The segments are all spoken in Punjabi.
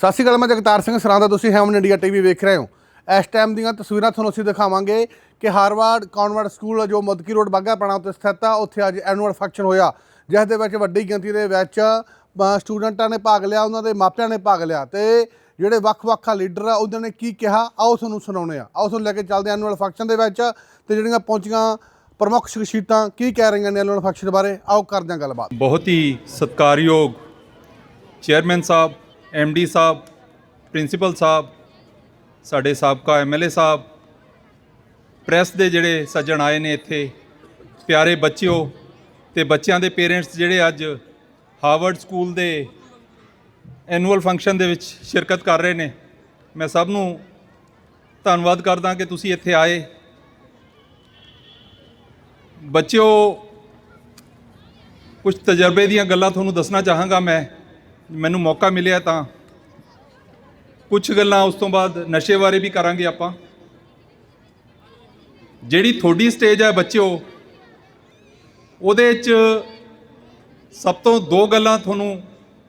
ਸਤਿ ਸ਼੍ਰੀ ਅਕਾਲ, ਮੈਂ ਜਗਤਾਰ ਸਿੰਘ ਸਰਾਂ ਦਾ, ਤੁਸੀਂ ਹੈਮਨ ਇੰਡੀਆ ਟੀਵੀ ਵੇਖ ਰਹੇ ਹੋ। ਇਸ ਟਾਈਮ ਦੀਆਂ ਤਸਵੀਰਾਂ ਤੁਹਾਨੂੰ ਅਸੀਂ ਦਿਖਾਵਾਂਗੇ ਕਿ ਹਾਰਵਰਡ ਕਨਵੈਂਟ ਸਕੂਲ, ਜੋ ਮਦਕੀ ਰੋਡ ਬਾਗਾ ਪਣਾ ਉੱਤੇ ਸਥਿਤ ਆ, ਉੱਥੇ ਅੱਜ ਐਨੂਅਲ ਫੰਕਸ਼ਨ ਹੋਇਆ। ਜਿਸ ਦੇ ਵਿੱਚ ਵੱਡੀ ਗਿਣਤੀ ਦੇ ਵਿੱਚ ਸਟੂਡੈਂਟਾਂ ਨੇ ਭਾਗ ਲਿਆ, ਉਹਨਾਂ ਦੇ ਮਾਪਿਆਂ ਨੇ ਭਾਗ ਲਿਆ ਤੇ ਜਿਹੜੇ ਵੱਖ-ਵੱਖ ਲੀਡਰ ਆ, ਉਹਨਾਂ ਨੇ ਕੀ ਕਿਹਾ, ਆਓ ਤੁਹਾਨੂੰ ਸੁਣਾਉਣੇ ਆ ਆਓ ਤੁਹਾਨੂੰ ਲੈ ਕੇ ਚੱਲਦੇ ਐਨੂਅਲ ਫੰਕਸ਼ਨ ਦੇ ਵਿੱਚ ਤੇ ਜਿਹੜੀਆਂ ਪਹੁੰਚੀਆਂ ਪ੍ਰਮੁੱਖ ਸ਼ਖਸੀਅਤਾਂ ਕੀ ਕਹਿ ਰਹੀਆਂ ਨੇ ਐਨੂਅਲ ਫੰਕਸ਼ਨ ਬਾਰੇ, ਆਓ ਕਰਦੇ ਹਾਂ ਗੱਲਬਾਤ। ਬਹੁਤ ਹੀ ਸਤਿਕਾਰਯੋਗ ਚੇਅਰਮੈਨ ਸਾਹਿਬ ਡੀ ਸਾਹਿਬ, ਪ੍ਰਿੰਸੀਪਲ ਸਾਹਿਬ, ਸਾਡੇ ਸਾਬਕਾ ਐਮਐਲਏ ਸਾਹਿਬ, ਪ੍ਰੈਸ ਦੇ ਜਿਹੜੇ ਸੱਜਣ ਆਏ ਨੇ ਇੱਥੇ, ਪਿਆਰੇ ਬੱਚਿਓ ਤੇ ਬੱਚਿਆਂ ਦੇ ਪੇਰੈਂਟਸ ਜਿਹੜੇ ਅੱਜ ਹਾਰਵਰਡ ਸਕੂਲ ਦੇ ਐਨੂਅਲ ਫੰਕਸ਼ਨ ਦੇ ਵਿੱਚ ਸ਼ਿਰਕਤ ਕਰ ਰਹੇ ਨੇ, ਮੈਂ ਸਭ ਨੂੰ ਧੰਨਵਾਦ ਕਰਦਾ ਕਿ ਤੁਸੀਂ ਇੱਥੇ ਆਏ। ਬੱਚਿਓ ਕੁਝ ਤਜਰਬੇ ਦੀਆਂ ਗੱਲਾਂ ਤੁਹਾਨੂੰ ਦੱਸਣਾ ਚਾਹਾਂਗਾ ਮੈਂ। ਮੈਨੂੰ ਮੌਕਾ ਮਿਲਿਆ ਤਾਂ ਕੁਝ ਗੱਲਾਂ ਉਸ ਤੋਂ ਬਾਅਦ ਨਸ਼ੇ ਬਾਰੇ ਵੀ ਕਰਾਂਗੇ ਆਪਾਂ। ਜਿਹੜੀ ਤੁਹਾਡੀ ਸਟੇਜ ਹੈ ਬੱਚਿਓ, ਉਹਦੇ 'ਚ ਸਭ ਤੋਂ ਦੋ ਗੱਲਾਂ ਤੁਹਾਨੂੰ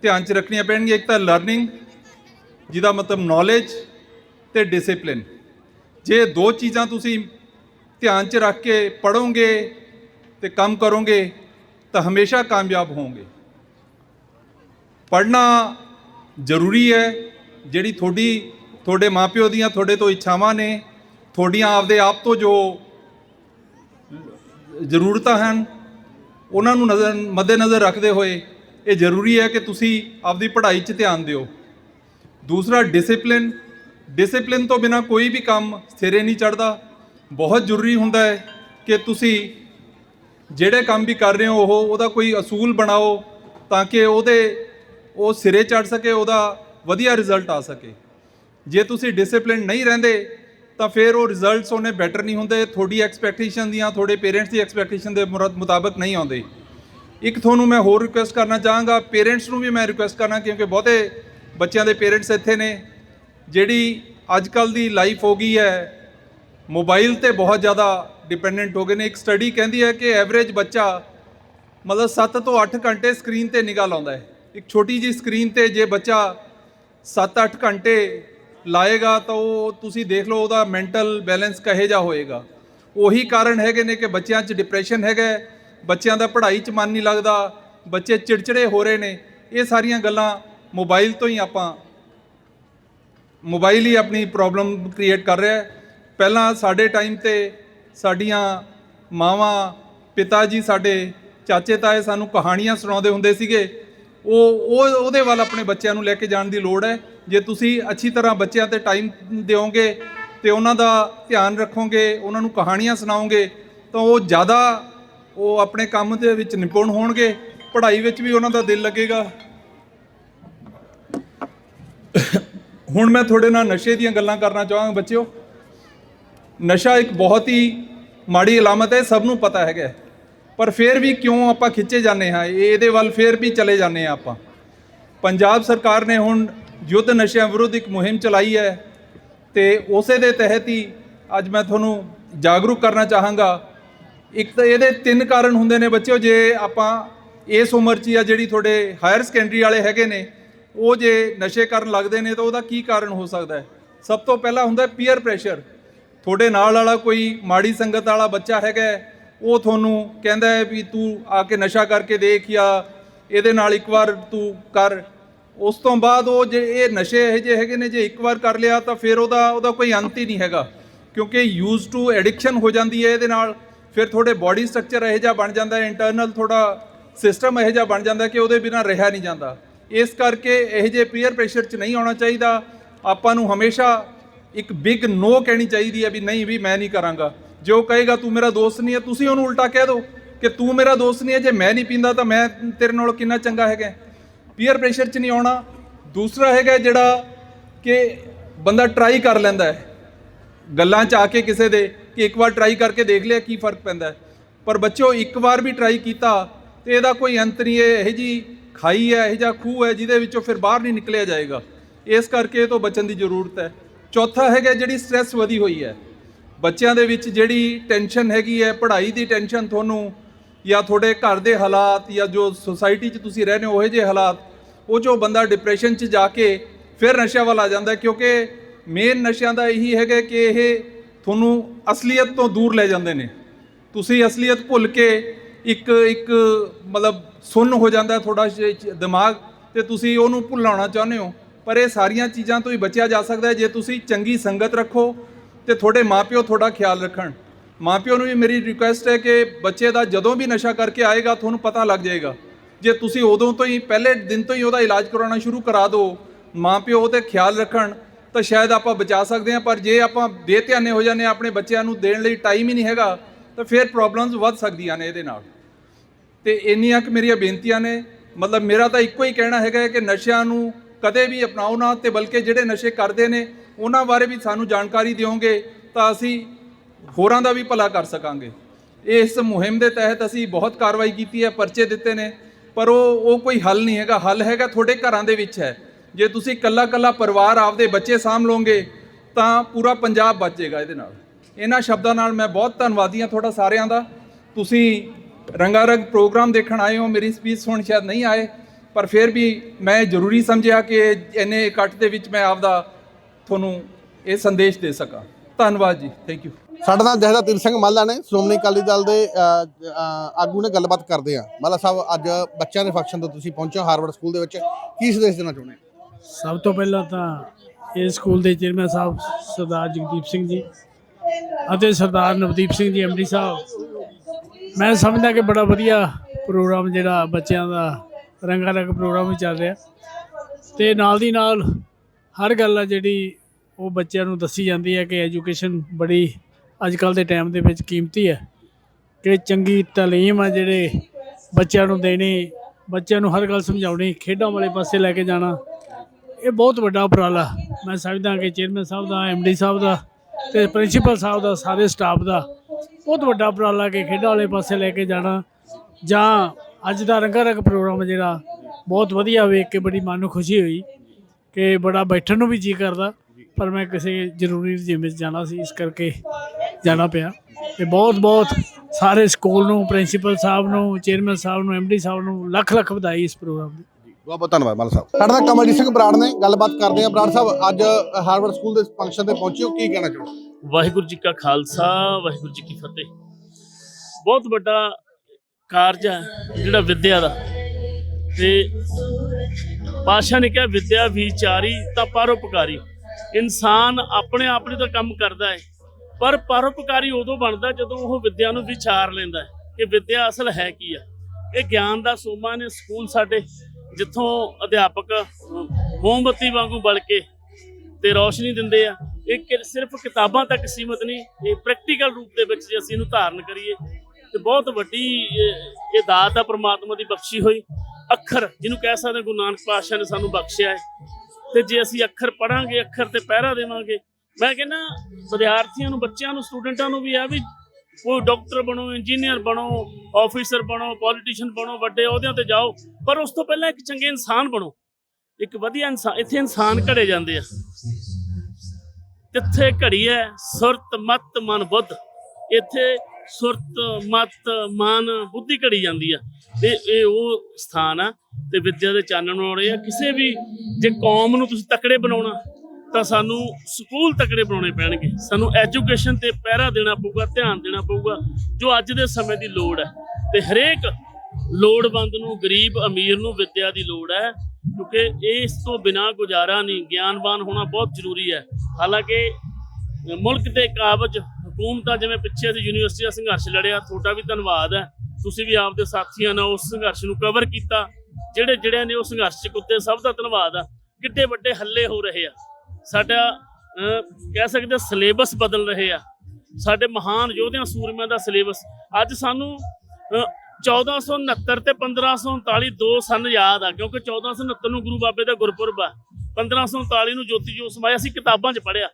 ਧਿਆਨ 'ਚ ਰੱਖਣੀਆਂ ਪੈਣਗੀਆਂ। ਇੱਕ ਤਾਂ ਲਰਨਿੰਗ ਜਿਹਦਾ ਮਤਲਬ ਨੌਲੇਜ ਤੇ ਡਿਸਪਲਿਨ ਜੇ ਦੋ ਚੀਜ਼ਾਂ ਤੁਸੀਂ ਧਿਆਨ 'ਚ ਰੱਖ ਕੇ ਪੜੋਗੇ ਤੇ ਕੰਮ ਕਰੋਗੇ, ਤਾਂ ਹਮੇਸ਼ਾ ਕਾਮਯਾਬ ਹੋਵੋਗੇ। ਪੜ੍ਹਨਾ ਜ਼ਰੂਰੀ ਹੈ, ਜਿਹੜੀ ਤੁਹਾਡੀ, ਤੁਹਾਡੇ ਮਾਪਿਓ ਦੀਆਂ ਤੁਹਾਡੇ ਤੋਂ ਇੱਛਾਵਾਂ ਨੇ, ਤੁਹਾਡੀਆਂ ਆਪਦੇ ਆਪ ਤੋਂ ਜੋ ਜ਼ਰੂਰਤਾਂ ਹਨ, ਉਹਨਾਂ ਨੂੰ ਨਜ਼ਰ, ਮੱਦੇਨਜ਼ਰ ਰੱਖਦੇ ਹੋਏ ਇਹ ਜ਼ਰੂਰੀ ਹੈ ਕਿ ਤੁਸੀਂ ਆਪਦੀ ਪੜ੍ਹਾਈ 'ਚ ਧਿਆਨ ਦਿਓ। ਦੂਸਰਾ ਡਿਸਪਲਿਨ ਡਿਸਪਲਿਨ ਤੋਂ ਬਿਨਾ ਕੋਈ ਵੀ ਕੰਮ ਸਿਰੇ ਨਹੀਂ ਚੜਦਾ ਬਹੁਤ ਜ਼ਰੂਰੀ ਹੁੰਦਾ ਹੈ ਕਿ ਤੁਸੀਂ ਜਿਹੜੇ ਕੰਮ ਵੀ ਕਰ ਰਹੇ ਹੋ, ਉਹ, ਉਹਦਾ ਕੋਈ ਅਸੂਲ ਬਣਾਓ ਤਾਂ ਕਿ ਉਹਦੇ ਉਹ ਸਿਰੇ ਚੜ ਸਕੇ, ਉਹਦਾ ਵਧੀਆ ਰਿਜ਼ਲਟ ਆ ਸਕੇ। ਜੇ ਤੁਸੀਂ ਡਿਸਪਲਿਨ ਨਹੀਂ ਰਹਿੰਦੇ, ਤਾਂ ਫਿਰ ਉਹ ਰਿਜ਼ਲਟਸ ਉਹਨੇ ਬੈਟਰ ਨਹੀਂ ਹੁੰਦੇ। ਤੁਹਾਡੀ ਐਕਸਪੈਕਟੇਸ਼ਨ ਦੀਆਂ, ਤੁਹਾਡੇ ਪੇਰੈਂਟਸ ਦੀ ਐਕਸਪੈਕਟੇਸ਼ਨ ਦੇ ਮੁਤਾਬਕ ਨਹੀਂ ਆਉਂਦੇ। ਇੱਕ ਤੁਹਾਨੂੰ ਮੈਂ ਹੋਰ ਰਿਕੁਐਸਟ ਕਰਨਾ ਚਾਹਾਂਗਾ। ਪੇਰੈਂਟਸ ਨੂੰ ਵੀ ਮੈਂ ਰਿਕੁਐਸਟ ਕਰਨਾ, ਕਿਉਂਕਿ ਬਹੁਤੇ ਬੱਚਿਆਂ ਦੇ ਪੇਰੈਂਟਸ ਇੱਥੇ ਨੇ। ਜਿਹੜੀ ਅੱਜ ਕੱਲ ਦੀ ਲਾਈਫ ਹੋ ਗਈ ਹੈ ਮੋਬਾਈਲ ਤੇ ਬਹੁਤ ਜ਼ਿਆਦਾ ਡਿਪੈਂਡੈਂਟ ਹੋ ਗਏ ਨੇ। ਇੱਕ ਸਟੱਡੀ ਕਹਿੰਦੀ ਹੈ ਕਿ ਐਵਰੇਜ ਬੱਚਾ ਮਤਲਬ 7 ਤੋਂ 8 ਘੰਟੇ ਸਕਰੀਨ ਤੇ ਨਿਗਾਹ ਲਾਉਂਦਾ ਹੈ। ਇੱਕ ਛੋਟੀ ਜੀ ਸਕਰੀਨ ਤੇ ਜੇ ਬੱਚਾ 7-8 ਘੰਟੇ ਲਾਏਗਾ ਤਾਂ ਉਹ ਤੁਸੀਂ ਦੇਖ ਲਓ ਉਹਦਾ ਮੈਂਟਲ ਬੈਲੈਂਸ ਕਹੇ ਜਾ ਹੋਏਗਾ। ਉਹੀ ਕਾਰਨ ਹੈਗੇ ਨੇ ਕਿ ਬੱਚਿਆਂ 'ਚ ਡਿਪਰੈਸ਼ਨ ਹੈਗਾ ਬੱਚਿਆਂ ਦਾ ਪੜ੍ਹਾਈ 'ਚ ਮਨ ਨਹੀਂ ਲੱਗਦਾ, ਬੱਚੇ ਚਿੜਚਿੜੇ ਹੋ ਰਹੇ ਨੇ, ਇਹ ਸਾਰੀਆਂ ਗੱਲਾਂ ਮੋਬਾਈਲ ਤੋਂ ਹੀ ਆਪਾਂ ਮੋਬਾਈਲ ਹੀ ਆਪਣੀ ਪ੍ਰੋਬਲਮ ਕ੍ਰੀਏਟ ਕਰ ਰਿਹਾ ਹੈ। ਪਹਿਲਾਂ ਸਾਡੇ ਟਾਈਮ ਤੇ ਸਾਡੀਆਂ ਮਾਵਾਂ, ਪਿਤਾ ਜੀ, ਸਾਡੇ ਚਾਚੇ ਤਾਏ ਸਾਨੂੰ ਕਹਾਣੀਆਂ ਸੁਣਾਉਂਦੇ ਹੁੰਦੇ ਸੀਗੇ ਉਹ ਉਹ ਉਹਦੇ ਵੱਲ ਆਪਣੇ ਬੱਚਿਆਂ ਨੂੰ ਲੈ ਕੇ ਜਾਣ ਦੀ ਲੋੜ ਹੈ। ਜੇ ਤੁਸੀਂ ਅੱਛੀ ਤਰ੍ਹਾਂ ਬੱਚਿਆਂ ਤੇ ਟਾਈਮ ਦਿਓਗੇ ਤੇ ਉਹਨਾਂ ਦਾ ਧਿਆਨ ਰੱਖੋਗੇ, ਉਹਨਾਂ ਨੂੰ ਕਹਾਣੀਆਂ ਸੁਣਾਓਗੇ, ਤਾਂ ਉਹ ਜ਼ਿਆਦਾ ਉਹ ਆਪਣੇ ਕੰਮ ਦੇ ਵਿੱਚ ਨਿਪੁੰਨ ਹੋਣਗੇ। ਪੜ੍ਹਾਈ ਵਿੱਚ ਵੀ ਉਹਨਾਂ ਦਾ ਦਿਲ ਲੱਗੇਗਾ। ਹੁਣ ਮੈਂ ਤੁਹਾਡੇ ਨਾਲ ਨਸ਼ੇ ਦੀਆਂ ਗੱਲਾਂ ਕਰਨਾ ਚਾਹਾਂਗਾ ਬੱਚਿਓ। ਨਸ਼ਾ ਇੱਕ ਬਹੁਤ ਹੀ ਮਾੜੀ ਅਲਾਮਤ ਹੈ, ਸਭ ਨੂੰ ਪਤਾ ਹੈਗਾ। ਪਰ ਫਿਰ ਵੀ ਕਿਉਂ ਆਪਾਂ ਖਿੱਚੇ ਜਾਂਦੇ ਹਾਂ? ਇਹ ਇਹਦੇ ਵੱਲ ਫਿਰ ਵੀ ਚਲੇ ਜਾਂਦੇ ਹਾਂ ਆਪਾਂ। ਪੰਜਾਬ ਸਰਕਾਰ ਨੇ ਹੁਣ ਯੁੱਧ ਨਸ਼ਿਆਂ ਵਿਰੁੱਧ ਇੱਕ ਮੁਹਿੰਮ ਚਲਾਈ ਹੈ ਤੇ ਉਸੇ ਦੇ ਤਹਿਤ ਹੀ ਅੱਜ ਮੈਂ ਤੁਹਾਨੂੰ ਜਾਗਰੂਕ ਕਰਨਾ ਚਾਹਾਂਗਾ। ਇੱਕ ਤਾਂ ਇਹਦੇ ਤਿੰਨ ਕਾਰਨ ਹੁੰਦੇ ਨੇ ਬੱਚਿਓ, ਜੇ ਆਪਾਂ ਇਸ ਉਮਰ 'ਚ ਜਾਂ ਜਿਹੜੀ ਤੁਹਾਡੇ ਹਾਇਰ ਸੈਕੰਡਰੀ ਵਾਲੇ ਹੈਗੇ ਨੇ, ਉਹ ਜੇ ਨਸ਼ੇ ਕਰਨ ਲੱਗਦੇ ਨੇ ਤਾਂ ਉਹਦਾ ਕੀ ਕਾਰਨ ਹੋ ਸਕਦਾ ਹੈ? ਸਭ ਤੋਂ ਪਹਿਲਾਂ ਹੁੰਦਾ ਪੀਅਰ ਪ੍ਰੈਸ਼ਰ ਤੁਹਾਡੇ ਨਾਲ ਵਾਲਾ ਕੋਈ ਮਾੜੀ ਸੰਗਤ ਵਾਲਾ ਬੱਚਾ ਹੈਗਾ ਉਹ ਤੁਹਾਨੂੰ ਕਹਿੰਦਾ ਹੈ ਵੀ ਤੂੰ ਆ ਕੇ ਨਸ਼ਾ ਕਰਕੇ ਦੇਖ ਜਾਂ ਇਹਦੇ ਨਾਲ ਇੱਕ ਵਾਰ ਤੂੰ ਕਰ। ਉਸ ਤੋਂ ਬਾਅਦ ਉਹ ਜੇ ਇਹ ਨਸ਼ੇ ਇਹੋ ਜਿਹੇ ਹੈਗੇ ਨੇ, ਜੇ ਇੱਕ ਵਾਰ ਕਰ ਲਿਆ ਤਾਂ ਫਿਰ ਉਹਦਾ ਉਹਦਾ ਕੋਈ ਅੰਤ ਹੀ ਨਹੀਂ ਹੈਗਾ। ਕਿਉਂਕਿ ਯੂਜ਼ ਟੂ ਐਡਿਕਸ਼ਨ ਹੋ ਜਾਂਦੀ ਹੈ ਇਹਦੇ ਨਾਲ। ਫਿਰ ਤੁਹਾਡੇ ਬਾਡੀ ਸਟਰਕਚਰ ਇਹੋ ਜਿਹਾ ਬਣ ਜਾਂਦਾ ਹੈ ਇੰਟਰਨਲ ਥੋੜਾ ਸਿਸਟਮ ਇਹੋ ਜਿਹਾ ਬਣ ਜਾਂਦਾ ਕਿ ਉਹਦੇ ਬਿਨਾਂ ਰਿਹਾ ਨਹੀਂ ਜਾਂਦਾ। ਇਸ ਕਰਕੇ ਇਹੋ ਜਿਹੇ ਪੀਅਰ ਪ੍ਰੈਸ਼ਰ 'ਚ ਨਹੀਂ ਆਉਣਾ ਚਾਹੀਦਾ। ਆਪਾਂ ਨੂੰ ਹਮੇਸ਼ਾ ਇੱਕ ਬਿਗ ਨੋ ਕਹਿਣੀ ਚਾਹੀਦੀ ਹੈ ਵੀ ਨਹੀਂ ਵੀ ਮੈਂ ਨਹੀਂ ਕਰਾਂਗਾ। ਜੇ ਉਹ ਕਹੇਗਾ ਤੂੰ ਮੇਰਾ ਦੋਸਤ ਨਹੀਂ ਹੈ, ਤੁਸੀਂ ਉਹਨੂੰ ਉਲਟਾ ਕਹਿ ਦਿਓ ਕਿ ਤੂੰ ਮੇਰਾ ਦੋਸਤ ਨਹੀਂ ਹੈ, ਜੇ ਮੈਂ ਨਹੀਂ ਪੀਂਦਾ ਤਾਂ ਮੈਂ ਤੇਰੇ ਨਾਲੋਂ ਕਿੰਨਾ ਚੰਗਾ ਹੈਗਾ ਪੀਅਰ ਪ੍ਰੈਸ਼ਰ 'ਚ ਨਹੀਂ ਆਉਣਾ। ਦੂਸਰਾ ਹੈਗਾ ਜਿਹੜਾ ਕਿ ਬੰਦਾ ਟਰਾਈ ਕਰ ਲੈਂਦਾ ਹੈ। ਗੱਲਾਂ 'ਚ ਆ ਕੇ ਕਿਸੇ ਦੇ ਕਿ ਇੱਕ ਵਾਰ ਟਰਾਈ ਕਰਕੇ ਦੇਖ ਲਿਆ ਕੀ ਫ਼ਰਕ ਪੈਂਦਾ ਪਰ ਬੱਚਿਓ, ਇੱਕ ਵਾਰ ਵੀ ਟਰਾਈ ਕੀਤਾ ਤੇ ਇਹਦਾ ਕੋਈ ਅੰਤ ਨਹੀਂ ਹੈ। ਇਹ ਜੀ ਖਾਈ ਹੈ, ਇਹ ਜਿਹਾ ਖੂਹ ਹੈ ਜਿਹਦੇ ਵਿੱਚੋਂ ਫਿਰ ਬਾਹਰ ਨਹੀਂ ਨਿਕਲਿਆ ਜਾਏਗਾ। ਇਸ ਕਰਕੇ ਇਹ ਤੋਂ ਬਚਣ ਦੀ ਜ਼ਰੂਰਤ ਹੈ। ਚੌਥਾ ਹੈਗਾ ਜਿਹੜੀ ਸਟ੍ਰੈਸ ਵਧੀ ਹੋਈ ਹੈ। ਬੱਚਿਆਂ ਦੇ ਵਿੱਚ ਜਿਹੜੀ ਟੈਨਸ਼ਨ ਹੈਗੀ ਹੈ, ਪੜ੍ਹਾਈ ਦੀ ਟੈਨਸ਼ਨ ਤੁਹਾਨੂੰ ਜਾਂ ਤੁਹਾਡੇ ਘਰ ਦੇ ਹਾਲਾਤ ਜਾਂ ਜੋ ਸੋਸਾਇਟੀ 'ਚ ਤੁਸੀਂ ਰਹਿੰਦੇ ਹੋ, ਉਹ ਜਿਹੇ ਹਾਲਾਤ, ਉਹ ਜੋ ਬੰਦਾ ਡਿਪਰੈਸ਼ਨ 'ਚ ਜਾ ਕੇ ਫਿਰ ਨਸ਼ਿਆਂ ਵੱਲ ਆ ਜਾਂਦਾ ਕਿਉਂਕਿ ਮੇਨ ਨਸ਼ਿਆਂ ਦਾ ਇਹੀ ਹੈਗਾ ਕਿ ਇਹ ਤੁਹਾਨੂੰ ਅਸਲੀਅਤ ਤੋਂ ਦੂਰ ਲੈ ਜਾਂਦੇ ਨੇ। ਤੁਸੀਂ ਅਸਲੀਅਤ ਭੁੱਲ ਕੇ ਇੱਕ ਇੱਕ ਮਤਲਬ ਸੁੰਨ ਹੋ ਜਾਂਦਾ ਤੁਹਾਡਾ ਦਿਮਾਗ ਤੇ ਤੁਸੀਂ ਉਹਨੂੰ ਭੁੱਲਾਉਣਾ ਚਾਹੁੰਦੇ ਹੋ, ਪਰ ਇਹ ਸਾਰੀਆਂ ਚੀਜ਼ਾਂ ਤੋਂ ਹੀ ਬਚਿਆ ਜਾ ਸਕਦਾ ਹੈ, ਜੇ ਤੁਸੀਂ ਚੰਗੀ ਸੰਗਤ ਰੱਖੋ ਤੇ ਤੁਹਾਡੇ ਮਾਪਿਓ ਤੁਹਾਡਾ ਖਿਆਲ ਰੱਖਣ। ਮਾਪਿਓ ਨੂੰ ਵੀ ਮੇਰੀ ਰਿਕੁਐਸਟ ਹੈ ਕਿ ਬੱਚੇ ਦਾ ਜਦੋਂ ਵੀ ਨਸ਼ਾ ਕਰਕੇ ਆਏਗਾ, ਤੁਹਾਨੂੰ ਪਤਾ ਲੱਗ ਜਾਏਗਾ। ਜੇ ਤੁਸੀਂ ਉਦੋਂ ਤੋਂ ਹੀ, ਪਹਿਲੇ ਦਿਨ ਤੋਂ ਹੀ ਉਹਦਾ ਇਲਾਜ ਕਰਾਉਣਾ ਸ਼ੁਰੂ ਕਰਾ ਦਿਓ ਮਾਪਿਓ ਉਹਤੇ ਖਿਆਲ ਰੱਖਣ, ਤਾਂ ਸ਼ਾਇਦ ਆਪਾਂ ਬਚਾ ਸਕਦੇ ਹਾਂ, ਪਰ ਜੇ ਆਪਾਂ ਬੇਧਿਆਨੇ ਹੋ ਜਾਂਦੇ ਹਾਂ ਆਪਣੇ ਬੱਚਿਆਂ ਨੂੰ ਦੇਣ ਲਈ ਟਾਈਮ ਹੀ ਨਹੀਂ ਹੈਗਾ, ਤਾਂ ਫਿਰ ਪ੍ਰੋਬਲਮਸ ਵੱਧ ਸਕਦੀਆਂ ਨੇ ਇਹਦੇ ਨਾਲ। ਤੇ ਇੰਨੀਆਂ ਕਿ ਮੇਰੀਆਂ ਬੇਨਤੀਆਂ ਨੇ, ਮਤਲਬ ਮੇਰਾ ਤਾਂ ਇੱਕੋ ਹੀ ਕਹਿਣਾ ਹੈਗਾ ਕਿ ਨਸ਼ਿਆਂ ਨੂੰ ਕਦੇ ਵੀ ਅਪਣਾਓ ਨਾ ਤੇ ਬਲਕਿ ਜਿਹੜੇ ਨਸ਼ੇ ਕਰਦੇ ਨੇ, ਉਹਨਾਂ ਬਾਰੇ ਵੀ ਸਾਨੂੰ ਜਾਣਕਾਰੀ ਦਿਓਗੇ ਤਾਂ ਅਸੀਂ ਹੋਰਾਂ ਦਾ ਵੀ ਭਲਾ ਕਰ ਸਕਾਂਗੇ। ਇਸ ਮੁਹਿੰਮ ਦੇ ਤਹਿਤ ਅਸੀਂ ਬਹੁਤ ਕਾਰਵਾਈ ਕੀਤੀ ਹੈ, ਪਰਚੇ ਦਿੱਤੇ ਨੇ, ਪਰ ਉਹ ਉਹ ਕੋਈ ਹੱਲ ਨਹੀਂ ਹੈਗਾ। ਹੱਲ ਹੈਗਾ ਤੁਹਾਡੇ ਘਰਾਂ ਦੇ ਵਿੱਚ ਹੈ। ਜੇ ਤੁਸੀਂ ਕੱਲਾ ਕੱਲਾ ਪਰਿਵਾਰ ਆਪਦੇ ਬੱਚੇ ਸਾਂਭ ਲਓਗੇ, ਤਾਂ ਪੂਰਾ ਪੰਜਾਬ ਬਚ ਜਾਏਗਾ ਇਹਦੇ ਨਾਲ। ਇਹਨਾਂ ਸ਼ਬਦਾਂ ਨਾਲ ਮੈਂ ਬਹੁਤ ਧੰਨਵਾਦੀ ਹਾਂ ਤੁਹਾਡਾ ਸਾਰਿਆਂ ਦਾ। ਤੁਸੀਂ ਰੰਗਾਰੰਗ ਪ੍ਰੋਗਰਾਮ ਦੇਖਣ ਆਏ ਹੋ, ਮੇਰੀ ਸਪੀਚ ਸੁਣ ਸ਼ਾਇਦ ਨਹੀਂ ਆਏ ਪਰ ਫਿਰ ਵੀ ਮੈਂ ਜ਼ਰੂਰੀ ਸਮਝਿਆ ਕਿ ਇਹਨੇ ਇਕੱਠ ਦੇ ਵਿੱਚ ਮੈਂ ਆਪਦਾ ਤੁਹਾਨੂੰ ਇਹ ਸੰਦੇਸ਼ ਦੇ ਸਕਾਂ। ਧੰਨਵਾਦ ਜੀ। ਥੈਂਕ ਯੂ ਸਾਡੇ ਨਾਲ ਜਹਦਾ ਤੀਰ ਸਿੰਘ ਮਾਲਾ ਨੇ ਸ਼੍ਰੋਮਣੀ ਅਕਾਲੀ ਦਲ ਦੇ ਆਗੂ ਨੇ ਗੱਲਬਾਤ ਕਰਦੇ ਆ ਮਾਲਾ ਸਾਹਿਬ ਅੱਜ ਬੱਚਿਆਂ ਦੇ ਫੰਕਸ਼ਨ ਤੋਂ ਤੁਸੀਂ ਪਹੁੰਚੇ ਹਾਰਵਰਡ ਸਕੂਲ ਦੇ ਵਿੱਚ। ਕੀ ਸੰਦੇਸ਼ ਦੇਣਾ ਚਾਹੁੰਦੇ ਸਭ ਤੋਂ ਪਹਿਲਾਂ ਤਾਂ ਇਹ ਸਕੂਲ ਦੇ ਚੇਅਰਮੈਨ ਸਾਹਿਬ ਸਰਦਾਰ ਜਗਦੀਪ ਸਿੰਘ ਜੀ ਅਤੇ ਸਰਦਾਰ ਨਵਦੀਪ ਸਿੰਘ ਜੀ ਐਮਡੀ ਸਾਹਿਬ। ਮੈਂ ਸਮਝਦਾ ਕਿ ਬੜਾ ਵਧੀਆ ਪ੍ਰੋਗਰਾਮ ਜਿਹੜਾ ਬੱਚਿਆਂ ਦਾ ਰੰਗਾ ਰੰਗ ਪ੍ਰੋਗਰਾਮ ਵੀ ਚੱਲ ਰਿਹਾ। ਤੇ ਨਾਲ ਦੀ ਨਾਲ ਹਰ ਗੱਲ ਆ ਜਿਹੜੀ ਉਹ ਬੱਚਿਆਂ ਨੂੰ ਦੱਸੀ ਜਾਂਦੀ ਹੈ ਕਿ ਐਜੂਕੇਸ਼ਨ ਬੜੀ ਅੱਜ ਕੱਲ ਦੇ ਟਾਈਮ ਦੇ ਵਿੱਚ ਕੀਮਤੀ ਹੈ। ਕਿ ਚੰਗੀ ਤਾਲੀਮ ਆ ਜਿਹੜੇ ਬੱਚਿਆਂ ਨੂੰ ਦੇਣੀ, ਬੱਚਿਆਂ ਨੂੰ ਹਰ ਗੱਲ ਸਮਝਾਉਣੀ, ਖੇਡਾਂ ਵਾਲੇ ਪਾਸੇ ਲੈ ਕੇ ਜਾਣਾ, ਇਹ ਬਹੁਤ ਵੱਡਾ ਉਪਰਾਲਾ। ਮੈਂ ਸਮਝਦਾ ਕਿ ਚੇਅਰਮੈਨ ਸਾਹਿਬ ਦਾ ਐਮਡੀ ਸਾਹਿਬ ਦਾ ਤੇ ਪ੍ਰਿੰਸੀਪਲ ਸਾਹਿਬ ਦਾ, ਸਾਰੇ ਸਟਾਫ ਦਾ ਬਹੁਤ ਵੱਡਾ ਉਪਰਾਲਾ ਕਿ ਖੇਡਾਂ ਵਾਲੇ ਪਾਸੇ ਲੈ ਕੇ ਜਾਣਾ ਜਾਂ ਅੱਜ ਦਾ ਰੰਗਾ ਰੰਗ ਪ੍ਰੋਗਰਾਮ ਜਿਹੜਾ ਬਹੁਤ ਵਧੀਆ ਵੇਖ ਕੇ ਬੜੀ ਮਨ ਨੂੰ ਖੁਸ਼ੀ ਹੋਈ ਕਿ ਬੜਾ ਬੈਠਣ ਨੂੰ ਵੀ ਜੀ ਕਰਦਾ ਪਰ ਮੈਂ ਕਿਸੇ ਜ਼ਰੂਰੀ ਜਿੰਮ ਵਿੱਚ ਜਾਣਾ ਸੀ ਇਸ ਕਰਕੇ ਜਾਣਾ ਪਿਆ। ਤੇ ਬਹੁਤ ਬਹੁਤ ਸਾਰੇ ਸਕੂਲ ਨੂੰ ਪ੍ਰਿੰਸੀਪਲ ਸਾਹਿਬ ਨੂੰ ਚੇਅਰਮੈਨ ਸਾਹਿਬ ਨੂੰ ਐਮਡੀ ਸਾਹਿਬ ਨੂੰ ਲੱਖ ਲੱਖ ਵਧਾਈ ਇਸ ਪ੍ਰੋਗਰਾਮ ਦੀ। ਬਹੁਤ ਬਹੁਤ ਧੰਨਵਾਦ ਮਾਲਾ ਸਾਹਿਬ। ਸਾਡੇ ਨਾਲ ਕਮਲਜੀਤ ਸਿੰਘ ਬਰਾੜ ਨੇ ਗੱਲਬਾਤ ਕਰਦੇ ਆ ਬਰਾੜ ਸਾਹਿਬ ਅੱਜ ਹਾਰਵਰਡ ਸਕੂਲ ਦੇ ਫੰਕਸ਼ਨ ਤੇ ਪਹੁੰਚੇ ਹੋ ਕੀ ਕਹਿਣਾ ਚਾਹੁੰਦੇ ਹੋ ਵਾਹਿਗੁਰੂ ਜੀ ਕਾ ਖਾਲਸਾ ਵਾਹਿਗੁਰੂ ਜੀ ਕੀ ਫਤਿਹ। ਬਹੁਤ ਵੱਡਾ ਕਾਰਜ ਹੈ ਜਿਹੜਾ ਵਿੱਦਿਆ ਦਾ। ਤੇ ਪਾਸ਼ਾ ਨੇ ਕਿਹਾ ਵਿੱਦਿਆ ਵਿਚਾਰੀ ਤਾਂ ਪਰਉਪਕਾਰੀ। ਇਨਸਾਨ ਆਪਣੇ ਆਪ ਲਈ ਤਾਂ ਕੰਮ ਕਰਦਾ ਹੈ ਪਰ ਪਰਉਪਕਾਰੀ ਉਦੋਂ ਬਣਦਾ ਜਦੋਂ ਉਹ ਵਿਦਿਆ ਨੂੰ ਵਿਚਾਰ ਲੈਂਦਾ ਹੈ ਕਿ ਵਿੱਦਿਆ ਅਸਲ ਹੈ ਕੀ ਆ। ਇਹ ਗਿਆਨ ਦਾ ਸੋਮਾ ਨੇ ਸਕੂਲ ਸਾਡੇ ਜਿੱਥੋਂ ਅਧਿਆਪਕ ਅਹ, ਮੋਮਬੱਤੀ ਵਾਂਗੂ ਬਲ ਕੇ ਤੇ ਰੌਸ਼ਨੀ ਦਿੰਦੇ ਆ। ਇਹ ਕਿ- ਸਿਰਫ ਕਿਤਾਬਾਂ ਤੱਕ ਸੀਮਤ ਨਹੀਂ ਇਹ ਪ੍ਰੈਕਟੀਕਲ ਰੂਪ ਦੇ ਵਿੱਚ ਜੇ ਅਸੀਂ ਇਹਨੂੰ ਧਾਰਨ ਕਰੀਏ ਤੇ ਬਹੁਤ ਵੱਡੀ ਇਹ ਦਾਤ ਆ ਪ੍ਰਮਾਤਮਾ ਦੀ ਬਖਸ਼ੀ ਹੋਈ। ਅੱਖਰ, ਜਿਹਨੂੰ ਕਹਿ ਸਕਦੇ ਗੁਰੂ ਨਾਨਕ ਪਾਤਸ਼ਾਹ ਨੇ ਸਾਨੂੰ ਬਖਸ਼ਿਆ ਹੈ। ਤੇ ਜੇ ਅਸੀਂ ਅੱਖਰ ਪੜਾਂਗੇ ਅੱਖਰ ਤੇ ਪਹਿਰਾ ਦੇਵਾਂਗੇ, ਮੈਂ ਕਹਿੰਦਾ ਵਿਦਿਆਰਥੀਆਂ ਨੂੰ, ਬੱਚਿਆਂ ਨੂੰ, ਸਟੂਡੈਂਟਾਂ ਨੂੰ ਵੀ ਆ ਵੀ ਕੋਈ ਡਾਕਟਰ ਬਣੋ, ਇੰਜੀਨੀਅਰ ਬਣੋ, ਆਫੀਸਰ ਬਣੋ, ਪੋਲੀਟੀਸ਼ੀਅਨ ਬਣੋ, ਵੱਡੇ ਅਹੁਦਿਆਂ ਤੇ ਜਾਓ, ਪਰ ਉਸ ਤੋਂ ਪਹਿਲਾਂ ਇੱਕ ਚੰਗੇ ਇਨਸਾਨ ਬਣੋ। ਇੱਕ ਵਧੀਆ ਇਨਸਾਨ, ਇੱਥੇ ਇਨਸਾਨ ਘੜੇ ਜਾਂਦੇ ਆ। ਕਿੱਥੇ ਘੜੀ ਹੈ, ਸੁਰਤ, ਮਤ, ਮਨ, ਬੁੱਧ। ਇੱਥੇ ਸੁਰਤ, ਮਤ, ਮਾਨ, ਬੁੱਧੀ ਘੜੀ ਜਾਂਦੀ ਆ। ਤੇ ਇਹ ਉਹ ਸਥਾਨ ਆ ਤੇ ਵਿਦਿਆ ਦੇ ਚਾਨਣ ਆਉਣੇ ਆ। ਕਿਸੇ ਵੀ ਜੇ ਕੌਮ ਨੂੰ ਤੁਸੀਂ ਤਕੜੇ ਬਣਾਉਣਾ, ਤਾਂ ਸਾਨੂੰ ਸਕੂਲ ਤਕੜੇ ਬਣਾਉਣੇ ਪੈਣਗੇ। ਸਾਨੂੰ ਐਜੂਕੇਸ਼ਨ ਤੇ ਪਹਿਰਾ ਦੇਣਾ ਪਊਗਾ, ਧਿਆਨ ਦੇਣਾ ਪਊਗਾ, ਜੋ ਅੱਜ ਦੇ ਸਮੇਂ ਦੀ ਲੋੜ ਹੈ। ਤੇ ਹਰੇਕ ਲੋੜਵੰਦ ਨੂੰ, ਗਰੀਬ ਅਮੀਰ ਨੂੰ ਵਿਦਿਆ ਦੀ ਲੋੜ ਹੈ, ਕਿਉਂਕਿ ਇਸ ਤੋਂ ਬਿਨਾ ਗੁਜ਼ਾਰਾ ਨਹੀਂ, ਗਿਆਨਵਾਨ ਹੋਣਾ ਬਹੁਤ ਜ਼ਰੂਰੀ ਹੈ। ਹਾਲਾਂਕਿ, ਮੁਲਕ ਦੇ ਕਾਬਜ ਹਕੂਮਤਾਂ ਜਿਵੇਂ ਪਿੱਛੇ ਅਸੀਂ ਯੂਨੀਵਰਸਿਟੀ ਦਾ ਸੰਘਰਸ਼ ਲੜਿਆ ਤੁਹਾਡਾ ਵੀ ਧੰਨਵਾਦ ਹੈ। ਤੁਸੀਂ ਵੀ ਆਪਦੇ ਸਾਥੀਆਂ ਨਾਲ ਉਸ ਸੰਘਰਸ਼ ਨੂੰ ਕਵਰ ਕੀਤਾ। ਜਿਹੜੇ ਜਿਹੜਿਆਂ ਨੇ ਉਸ ਸੰਘਰਸ਼ 'ਚ ਕੁੱਤੇ ਸਭ ਦਾ ਧੰਨਵਾਦ ਆ। ਕਿੱਡੇ ਵੱਡੇ ਹੱਲੇ ਹੋ ਰਹੇ ਆ। ਸਾਡਾ ਕਹਿ ਸਕਦੇ ਸਿਲੇਬਸ ਬਦਲ ਰਹੇ ਆ। ਸਾਡੇ ਮਹਾਨ ਯੋਧਿਆਂ ਸੂਰਮਿਆਂ ਦਾ ਸਿਲੇਬਸ ਅੱਜ ਸਾਨੂੰ ਅਹ, 1469 ਤੇ 1539 ਦੋ ਸਨ ਯਾਦ ਆ ਕਿਉਂਕਿ 1469 ਨੂੰ ਗੁਰੂ ਬਾਬੇ ਦਾ ਗੁਰਪੁਰਬ ਆ। 1539 ਨੂੰ ਜੋਤੀ ਜੋਤ ਸਮਾਇਆ ਸੀ ਕਿਤਾਬਾਂ 'ਚ ਪੜਿਆ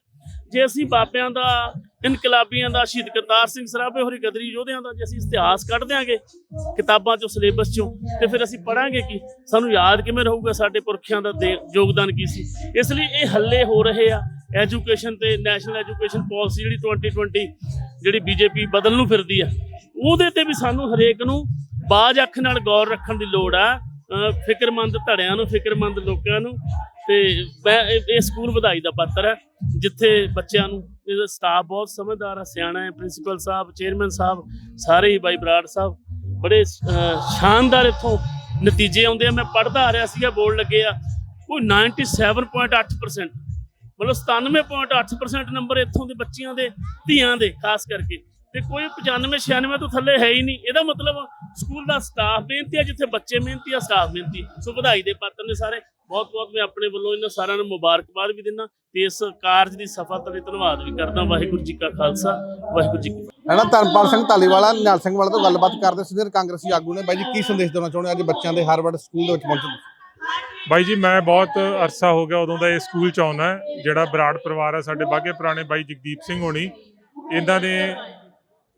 ਜੇ ਅਸੀਂ ਬਾਬਿਆਂ ਦਾ ਇਨਕਲਾਬੀਆਂ ਦਾ ਸ਼ਹੀਦ ਕਰਤਾਰ ਸਿੰਘ ਸਰਾਭੇ ਹੋਰੀ ਗਦਰੀ ਯੋਧਿਆਂ ਦਾ ਜੇ ਅਸੀਂ ਇਤਿਹਾਸ ਕੱਢ ਦਿਆਂਗੇ, ਕਿਤਾਬਾਂ ਚੋਂ, ਸਿਲੇਬਸ ਚੋਂ, ਤੇ ਫਿਰ ਅਸੀਂ ਪੜਾਂਗੇ ਕੀ? ਸਾਨੂੰ ਯਾਦ ਕਿਵੇਂ ਰਹੂਗਾ ਸਾਡੇ ਪੁਰਖਿਆਂ ਦਾ ਦੇ- ਯੋਗਦਾਨ ਕੀ ਸੀ? ਇਸ ਲਈ ਇਹ ਹੱਲੇ ਹੋ ਰਹੇ ਆ। ਐਜੂਕੇਸ਼ਨ ਤੇ ਨੈਸ਼ਨਲ ਐਜੂਕੇਸ਼ਨ ਪਾਲਿਸੀ ਜਿਹੜੀ 2020 ਜਿਹੜੀ ਬੀਜੇਪੀ ਬਦਲ ਨੂੰ ਫਿਰਦੀ ਆ, ਉਹਦੇ ਤੇ ਵੀ ਸਾਨੂੰ ਹਰੇਕ ਨੂੰ ਬਾਜ ਅੱਖ ਨਾਲ ਗੌਰ ਰੱਖਣ ਦੀ ਲੋੜ ਆ। ਫਿਕਰਮੰਦ ਧੜਿਆਂ ਨੂੰ, ਫਿਕਰਮੰਦ ਲੋਕਾਂ ਨੂੰ, ਤੇ ਮੈਂ ਇਹ ਇਹ ਸਕੂਲ ਵਧਾਈ ਦਾ ਪਾਤਰ ਹੈ ਜਿੱਥੇ ਬੱਚਿਆਂ ਨੂੰ ਇਹਦਾ ਸਟਾਫ ਬਹੁਤ ਸਮਝਦਾਰ ਆ, ਸਿਆਣਾ ਹੈ ਪ੍ਰਿੰਸੀਪਲ ਸਾਹਿਬ ਚੇਅਰਮੈਨ ਸਾਹਿਬ, ਸਾਰੇ ਹੀ ਬਾਈ ਬਰਾੜ ਸਾਹਿਬ। ਬੜੇ ਸ਼ਾਨਦਾਰ ਇੱਥੋਂ ਨਤੀਜੇ ਆਉਂਦੇ ਆ। ਮੈਂ ਪੜ੍ਹਦਾ ਆ ਰਿਹਾ ਸੀਗਾ, ਬੋਰਡ ਲੱਗੇ ਆ। ਕੋਈ 97.8% ਮਤਲਬ 97.8% ਨੰਬਰ ਇੱਥੋਂ ਦੇ ਬੱਚਿਆਂ ਦੇ, ਧੀਆਂ ਦੇ, ਖਾਸ ਕਰਕੇ। ਤੇ ਕੋਈ 95 96 ਤੋਂ ਥੱਲੇ ਹੈ ਹੀ ਨਹੀਂ। ਇਹਦਾ ਮਤਲਬ ਸਕੂਲ ਦਾ ਸਟਾਫ ਮਿਹਨਤੀ ਆ, ਜਿੱਥੇ ਬੱਚੇ ਮਿਹਨਤੀ ਆ ਸਟਾਫ ਮਿਹਨਤੀ ਸੋ ਵਧਾਈ ਦੇ ਪਾਤਰ ਨੇ ਸਾਰੇ। ਬਹੁਤ ਬਹੁਤ ਮੈਂ ਆਪਣੇ ਵੱਲੋਂ ਇਹਨਾਂ ਸਾਰਿਆਂ ਨੂੰ ਮੁਬਾਰਕਬਾਦ ਵੀ ਦਿੰਦਾ ਤੇ ਇਸ ਕਾਰਜ ਦੀ ਸਫਲਤਾ ਲਈ ਧੰਨਵਾਦ ਵੀ ਕਰਦਾ। ਵਾਹਿਗੁਰੂ ਜੀ ਕਾ ਖਾਲਸਾ ਵਾਹਿਗੁਰੂ ਜੀ ਕੀ ਫਤਿਹ। ਹੈ ਨਾ ਧਰਮਪਾਲ ਸਿੰਘ ਧਾਲੀਵਾਲਾ ਨਿਹਾਲ ਸਿੰਘ ਵਾਲਾ ਤੋਂ ਗੱਲਬਾਤ ਕਰਦੇ ਸੀਨੀਅਰ ਕਾਂਗਰਸੀ ਆਗੂ ਨੇ। ਬਾਈ ਜੀ ਕੀ ਸੰਦੇਸ਼ ਦੇਣਾ ਚਾਹੁੰਦੇ ਅੱਜ ਬੱਚਿਆਂ ਦੇ ਹਾਰਵਰਡ ਸਕੂਲ ਦੇ ਵਿੱਚ ਪਹੁੰਚਣ ਬਾਈ ਜੀ ਮੈਂ ਬਹੁਤ ਅਰਸਾ ਹੋ ਗਿਆ ਉਦੋਂ ਦਾ ਇਹ ਸਕੂਲ ਚ ਆਉਣਾ। ਹੈ ਜਿਹੜਾ ਬਰਾੜ ਪਰਿਵਾਰ ਹੈ ਸਾਡੇ ਬਾਗੇ ਪੁਰਾਣੇ ਬਾਈ ਜਗਦੀਪ ਸਿੰਘ ਹੋਣੀ ਇਹਨਾਂ ਨੇ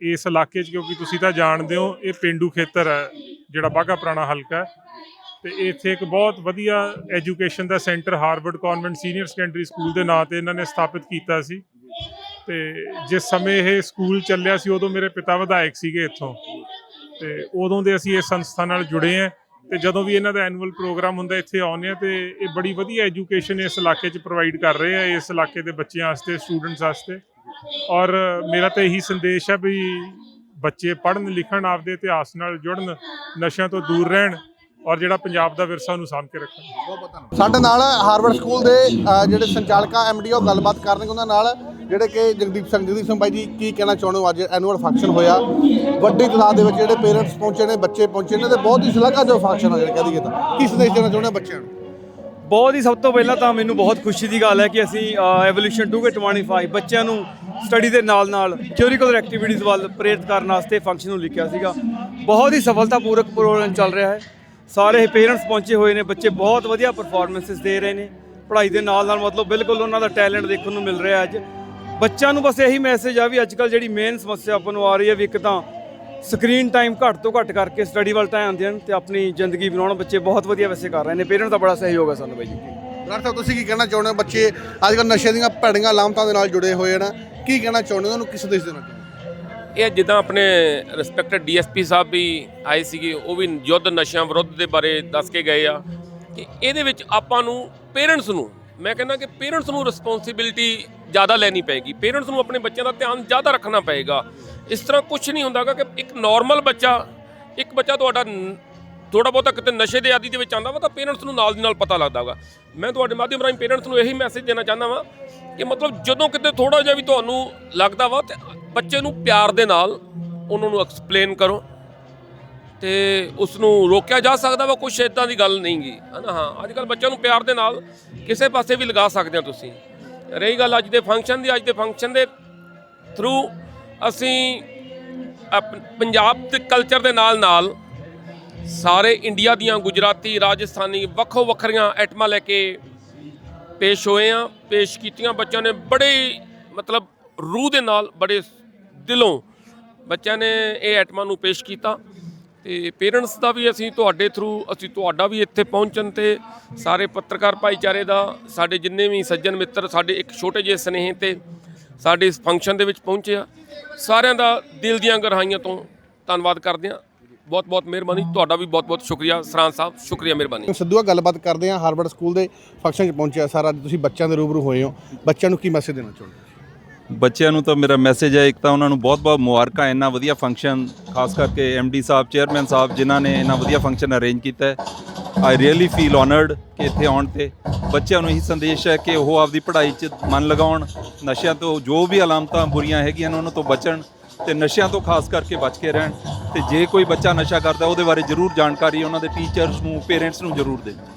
ਇਸ ਇਲਾਕੇ 'ਚ ਕਿਉਂਕਿ ਤੁਸੀਂ ਤਾਂ ਜਾਣਦੇ ਹੋ ਇਹ ਪਿੰਡੂ ਖੇਤਰ ਹੈ ਜਿਹੜਾ ਬਾਗਾ ਪੁਰਾਣਾ ਹਲਕਾ ਹੈ। ਤੇ ਇੱਥੇ ਇੱਕ ਬਹੁਤ ਵਧੀਆ ਐਜੂਕੇਸ਼ਨ ਦਾ centre Harvard convent senior secondary school ਦੇ ਨਾਂ ਤੇ ਇਹਨਾਂ ਨੇ ਸਥਾਪਿਤ ਕੀਤਾ ਸੀ। ਤੇ ਜਿਸ ਸਮੇਂ ਇਹ ਸਕੂਲ ਚੱਲਿਆ ਸੀ, ਉਦੋਂ ਮੇਰੇ ਪਿਤਾ ਵਿਧਾਇਕ ਸੀਗੇ ਇੱਥੋਂ। ਤੇ ਉਦੋਂ ਦੇ ਅਸੀਂ ਇਸ ਸੰਸਥਾ ਨਾਲ ਜੁੜੇ ਹਾਂ ਤੇ ਜਦੋਂ ਵੀ ਇਹਨਾਂ ਦਾ ਐਨੂਅਲ ਪ੍ਰੋਗਰਾਮ ਹੁੰਦਾ, ਇੱਥੇ ਆਉਂਦੇ ਆ ਤੇ ਇਹ ਬੜੀ ਵਧੀਆ ਐਜੂਕੇਸ਼ਨ ਇਸ ਇਲਾਕੇ 'ਚ ਪ੍ਰੋਵਾਈਡ ਕਰ ਰਹੇ ਆ, ਇਸ ਇਲਾਕੇ ਦੇ ਬੱਚਿਆਂ ਵਾਸਤੇ ਸਟੂਡੈਂਟਸ ਵਾਸਤੇ। ਔਰ ਮੇਰਾ ਤਾਂ ਇਹੀ ਸੰਦੇਸ਼ ਹੈ ਵੀ ਬੱਚੇ ਪੜ੍ਹਨ, ਲਿਖਣ, ਆਪਦੇ ਇਤਿਹਾਸ ਨਾਲ ਜੁੜਨ, ਨਸ਼ਿਆਂ ਤੋਂ ਦੂਰ ਰਹਿਣ। ਔਰ ਜਿਹੜਾ ਪੰਜਾਬ ਦਾ ਵਿਰਸਾ ਨੂੰ ਸਾਂਭ ਕੇ ਰੱਖਣ। ਸਾਡੇ ਨਾਲ ਹਾਰਵਰਡ ਸਕੂਲ ਦੇ ਜਿਹੜੇ ਸੰਚਾਲਕਾ ਐਮਡੀ ਉਹ ਗੱਲਬਾਤ ਕਰਨਗੇ ਉਹਨਾਂ ਨਾਲ ਜਿਹੜੇ ਕਿ ਜਗਦੀਪ ਸਿੰਘ ਜਗਦੀਪ ਸਿੰਘ ਬਾਈ ਜੀ ਕੀ ਕਹਿਣਾ ਚਾਹੁੰਦੇ ਹੋ? ਅੱਜ ਐਨੂਅਲ ਫੰਕਸ਼ਨ ਹੋਇਆ। ਵੱਡੀ ਤਾਦਾਦ ਦੇ ਵਿੱਚ ਜਿਹੜੇ ਪੇਰੈਂਟਸ ਪਹੁੰਚੇ ਨੇ ਬੱਚੇ ਪਹੁੰਚੇ ਨੇ ਤੇ ਬਹੁਤ ਹੀ ਸ਼ਲਾਘਾ ਜੋ ਫੰਕਸ਼ਨ ਹੋਇਆ ਕਹਿ ਦਈਏ ਤਾਂ। ਕੀ ਸੰਦੇਸ਼ ਦੇਣਾ ਚਾਹੁੰਦੇ ਹੋ ਬੱਚਿਆਂ ਨੂੰ? ਬਹੁਤ ਹੀ ਸਭ ਤੋਂ ਪਹਿਲਾਂ ਤਾਂ ਮੈਨੂੰ ਬਹੁਤ ਖੁਸ਼ੀ ਦੀ ਗੱਲ ਹੈ ਕਿ ਅਸੀਂ ਐਵੋਲੂਸ਼ਨ 2K25 ਬੱਚਿਆਂ ਨੂੰ ਸਟੱਡੀ ਦੇ ਨਾਲ ਨਾਲ ਥਿਓਰੀਕਲ ਐਕਟੀਵਿਟੀਜ਼ ਵੱਲ ਪ੍ਰੇਰਿਤ ਕਰਨ ਵਾਸਤੇ ਫੰਕਸ਼ਨ ਨੂੰ ਲਿਖਿਆ ਸੀਗਾ। ਬਹੁਤ ਹੀ ਸਫਲਤਾਪੂਰਕ ਪ੍ਰੋਗਰਾਮ ਚੱਲ ਰਿਹਾ ਹੈ। ਸਾਰੇ ਪੇਰੈਂਟਸ ਪਹੁੰਚੇ ਹੋਏ ਨੇ, ਬੱਚੇ ਬਹੁਤ ਵਧੀਆ ਪਰਫਾਰਮੈਂਸਿਸ ਦੇ ਰਹੇ ਨੇ। ਪੜ੍ਹਾਈ ਦੇ ਨਾਲ ਨਾਲ ਮਤਲਬ ਬਿਲਕੁਲ ਉਹਨਾਂ ਦਾ ਟੈਲੈਂਟ ਦੇਖਣ ਨੂੰ ਮਿਲ ਰਿਹਾ ਅੱਜ। ਬੱਚਿਆਂ ਨੂੰ ਬਸ ਇਹੀ ਮੈਸੇਜ ਆ ਵੀ ਅੱਜ ਕੱਲ ਜਿਹੜੀ ਮੇਨ ਸਮੱਸਿਆ ਆਪਾਂ ਨੂੰ ਆ ਰਹੀ ਹੈ ਵੀ ਇੱਕ ਤਾਂ ਸਕਰੀਨ ਟਾਈਮ ਘੱਟ ਤੋਂ ਘੱਟ ਕਰਕੇ ਸਟੱਡੀ ਵੱਲ ਧਿਆਨ ਦੇਣ ਤੇ ਆਪਣੀ ਜ਼ਿੰਦਗੀ ਬਣਾਉਣ ਬੱਚੇ ਬਹੁਤ ਵਧੀਆ ਵੈਸੇ ਕਰ ਰਹੇ ਨੇ। ਪੇਰੈਂਟਸ ਦਾ ਬੜਾ ਸਹਿਯੋਗ ਹੈ ਸਾਨੂੰ ਬਾਈ ਜੀ। ਡਾਕਟਰ ਸਾਹਿਬ, ਤੁਸੀਂ ਕੀ ਕਹਿਣਾ ਚਾਹੁੰਦੇ ਹੋ? ਬੱਚੇ ਅੱਜ ਕੱਲ੍ਹ ਨਸ਼ੇ ਦੀਆਂ ਭੈੜੀਆਂ ਲਾਮਤਾਂ ਦੇ ਨਾਲ ਜੁੜੇ ਹੋਏ ਹਨ ਕੀ ਕਹਿਣਾ ਚਾਹੁੰਦੇ ਹੋ? ਉਹਨਾਂ ਨੂੰ ਕੀ ਸੰਦੇਸ਼ ਦੇਣਾ ਇਹ ਜਿੱਦਾਂ ਆਪਣੇ ਰਿਸਪੈਕਟਡ ਡੀਐਸਪੀ ਸਾਹਿਬ ਵੀ ਆਏ ਸੀਗੇ, ਉਹ ਵੀ ਯੁੱਧ ਨਸ਼ਿਆਂ ਵਿਰੁੱਧ ਦੇ ਬਾਰੇ ਦੱਸ ਕੇ ਗਏ ਆ ਕਿ ਇਹਦੇ ਵਿੱਚ ਆਪਾਂ ਨੂੰ ਪੇਰੈਂਟਸ ਨੂੰ, ਮੈਂ ਕਹਿੰਦਾ ਕਿ ਪੇਰੈਂਟਸ ਨੂੰ ਰਿਸਪੌਂਸਿਬਿਲਟੀ ਜ਼ਿਆਦਾ ਲੈਣੀ ਪਏਗੀ। ਪੇਰੈਂਟਸ ਨੂੰ ਆਪਣੇ ਬੱਚਿਆਂ ਦਾ ਧਿਆਨ ਜ਼ਿਆਦਾ ਰੱਖਣਾ ਪਏਗਾ। ਇਸ ਤਰ੍ਹਾਂ ਕੁਝ ਨਹੀਂ ਹੁੰਦਾਗਾ ਕਿ ਇੱਕ ਨਾਰਮਲ ਬੱਚਾ, ਇੱਕ ਬੱਚਾ ਤੁਹਾਡਾ ਥੋੜਾ ਬਹੁਤਾ ਕਿਤੇ ਨਸ਼ੇ ਦੇ ਆਦੀ ਦੇ ਵਿੱਚ ਆਂਦਾ ਵਾ ਤਾਂ ਪੇਰੈਂਟਸ ਨੂੰ ਨਾਲ ਦੀ ਨਾਲ ਪਤਾ ਲੱਗਦਾ ਵਾ ਮੈਂ ਤੁਹਾਡੇ ਮਾਧਿਅਮ ਰਾਹੀਂ ਪੇਰੈਂਟਸ ਨੂੰ ਇਹੀ ਮੈਸੇਜ ਦੇਣਾ ਚਾਹੁੰਦਾ ਵਾਂ ਕਿ ਮਤਲਬ ਜਦੋਂ ਕਿਤੇ ਥੋੜਾ ਜਿਹਾ ਵੀ ਤੁਹਾਨੂੰ ਲੱਗਦਾ ਵਾ ਤੇ ਬੱਚੇ ਨੂੰ ਪਿਆਰ ਦੇ ਨਾਲ ਉਹਨਾਂ ਨੂੰ ਐਕਸਪਲੇਨ ਕਰੋ ਤੇ ਉਸ ਨੂੰ ਰੋਕਿਆ ਜਾ ਸਕਦਾ ਵਾ, ਕੁਛ ਇਦਾਂ ਦੀ ਗੱਲ ਨਹੀਂਗੀ ਹਨਾ ਹਾਂ ਅੱਜ ਕੱਲ ਬੱਚਿਆਂ ਨੂੰ ਪਿਆਰ ਦੇ ਨਾਲ ਕਿਸੇ ਪਾਸੇ ਵੀ ਲਗਾ ਸਕਦੇ ਹੋ ਤੁਸੀਂ। ਰਹੀ ਗੱਲ ਅੱਜ ਦੇ ਫੰਕਸ਼ਨ ਦੀ, ਅੱਜ ਦੇ ਫੰਕਸ਼ਨ ਦੇ ਥਰੂ ਅਸੀਂ ਅਪ- ਪੰਜਾਬ ਦੇ ਕਲਚਰ ਦੇ ਨਾਲ ਨਾਲ ਸਾਰੇ ਇੰਡੀਆ ਦੀਆਂ, ਗੁਜਰਾਤੀ, ਰਾਜਸਥਾਨੀ, ਵੱਖੋ ਵੱਖਰੀਆਂ ਆਈਟਮਾਂ ਲੈ ਕੇ ਪੇਸ਼ ਹੋਏ ਆ, ਪੇਸ਼ ਕੀਤੀਆਂ। ਬੱਚਿਆਂ ਨੇ ਬੜੇ ਮਤਲਬ ਰੂਹ ਦੇ ਨਾਲ, ਬੜੇ ਦਿਲੋਂ ਬੱਚਿਆਂ ਨੇ ਇਹ ਐਟਮਾਂ ਨੂੰ ਪੇਸ਼ ਕੀਤਾ ਤੇ ਪੇਰੈਂਟਸ ਦਾ ਵੀ ਅਸੀਂ ਤੁਹਾਡੇ ਥਰੂ ਅਸੀਂ ਤੁਹਾਡਾ ਵੀ ਇੱਥੇ ਪਹੁੰਚਣ ਤੇ ਸਾਰੇ ਪੱਤਰਕਾਰ ਭਾਈਚਾਰੇ ਦਾ, ਸਾਡੇ ਜਿੰਨੇ ਵੀ ਸੱਜਣ ਮਿੱਤਰ, ਸਾਡੇ ਇੱਕ ਛੋਟੇ ਜਿਹੇ ਸਨੇਹ ਤੇ ਸਾਡੇ ਇਸ ਫੰਕਸ਼ਨ ਦੇ ਵਿੱਚ ਪਹੁੰਚੇ ਆ। ਸਾਰਿਆਂ ਦਾ ਦਿਲ ਦੀਆਂ ਗਹਿਰਾਈਆਂ ਤੋਂ ਧੰਨਵਾਦ ਕਰਦੇ ਹਾਂ। ਬਹੁਤ ਬਹੁਤ ਮਿਹਰਬਾਨੀ। ਤੁਹਾਡਾ ਵੀ ਬਹੁਤ ਬਹੁਤ ਸ਼ੁਕਰੀਆ। ਸਰਾਂ ਸਾਹਿਬ, ਸ਼ੁਕਰੀਆ ਮਿਹਰਬਾਨੀ। ਸਿੱਧੂਆ ਗੱਲਬਾਤ ਕਰਦੇ ਹਾਂ। ਹਾਰਵਰਡ ਸਕੂਲ ਦੇ ਫੰਕਸ਼ਨ 'ਚ ਪਹੁੰਚਿਆ ਸਾਰਾ। ਅੱਜ ਤੁਸੀਂ ਬੱਚਿਆਂ ਦੇ ਰੂਬਰੂ ਹੋਏ ਹੋ। ਬੱਚਿਆਂ ਨੂੰ ਕੀ ਮੈਸੇਜ ਦੇਣਾ ਚਾਹੁੰਦੇ ਹੋ ਬੱਚਿਆਂ ਨੂੰ ਤਾਂ ਮੇਰਾ ਮੈਸੇਜ ਹੈ, ਇੱਕ ਤਾਂ ਉਹਨਾਂ ਨੂੰ ਬਹੁਤ-ਬਹੁਤ ਮੁਬਾਰਕਾਂ, ਇੰਨਾ ਵਧੀਆ ਫੰਕਸ਼ਨ ਖਾਸ ਕਰਕੇ ਡੀ ਸਾਹਿਬ ਚੇਅਰਮੈਨ ਸਾਹਿਬ, ਜਿਨ੍ਹਾਂ ਨੇ ਇੰਨਾ ਵਧੀਆ ਫੰਕਸ਼ਨ ਅਰੇਂਜ ਕੀਤਾ ਹੈ। ਆਈ ਰੀਅਲੀ ਫੀਲ ਆਨਰਡ ਕਿ ਇੱਥੇ ਆਉਣ ਤੇ ਬੱਚਿਆਂ ਨੂੰ ਇਹੀ ਸੰਦੇਸ਼ ਹੈ ਕਿ ਉਹ ਆਪਦੀ ਪੜ੍ਹਾਈ 'ਚ ਮਨ ਲਗਾਉਣ, ਨਸ਼ਿਆਂ ਤੋਂ ਜੋ ਵੀ ਅਲਾਮਤਾਂ ਬੁਰੀਆਂ ਹੈਗੀਆਂ ਨੇ ਉਹਨਾਂ ਤੋਂ ਬਚਣ ਤੇ ਨਸ਼ਿਆਂ ਤੋਂ ਖਾਸ ਕਰਕੇ ਬਚ ਕੇ ਰਹਿਣ ਤੇ ਜੇ ਕੋਈ ਬੱਚਾ ਨਸ਼ਾ ਕਰਦਾ, ਉਹਦੇ ਬਾਰੇ ਜ਼ਰੂਰ ਜਾਣਕਾਰੀ ਉਹਨਾਂ ਦੇ ਟੀਚਰਸ ਨੂੰ ਪੇਰੈਂਟਸ ਨੂੰ ਜ਼ਰੂਰ ਦੇ